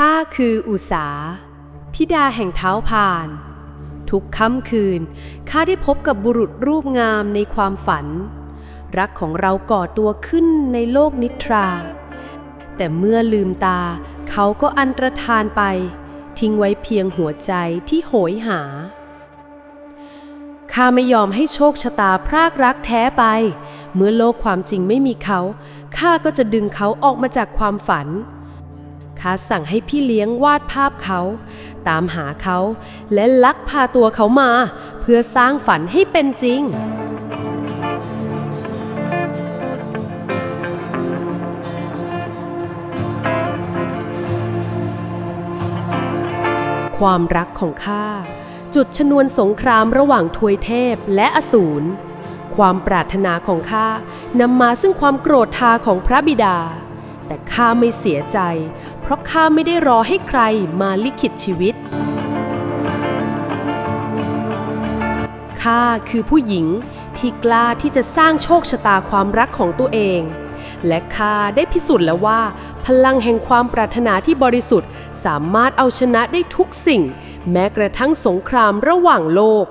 ข้าคืออุสาธิดาแห่งเท้าพาน ทุกค่ำคืนข้าได้พบกับบุรุษรูปงามในความฝัน รักของเราก่อตัวขึ้นในโลกนิทรา แต่เมื่อลืมตาเขาก็อันตรธานไป ทิ้งไว้เพียงหัวใจที่โหยหาข้าไม่ยอมให้โชคชะตาพรากรักแท้ไป เมื่อโลกความจริงไม่มีเขาข้าก็จะดึงเขาออกมาจากความฝัน ข้าสั่งให้พี่เลี้ยงวาดภาพเขา ตามหาเขาและลักพาตัวเขามา เพื่อสร้างฝันให้เป็นจริง ความรักของข้าจุดชนวนสงครามระหว่างทวยเทพและอสูร ความปรารถนาของข้านำมาซึ่งความโกรธทาของพระบิดา แต่ข้าไม่เสียใจ เพราะข้าไม่ได้รอให้ใครมาลิขิตชีวิต ข้าคือผู้หญิงที่กล้าที่จะสร้างโชคชะตาความรักของตัวเอง และข้าได้พิสูจน์แล้วว่า พลังแห่งความปรารถนาที่บริสุทธิ์ สามารถเอาชนะได้ทุกสิ่ง แม้กระทั่งสงครามระหว่างโลก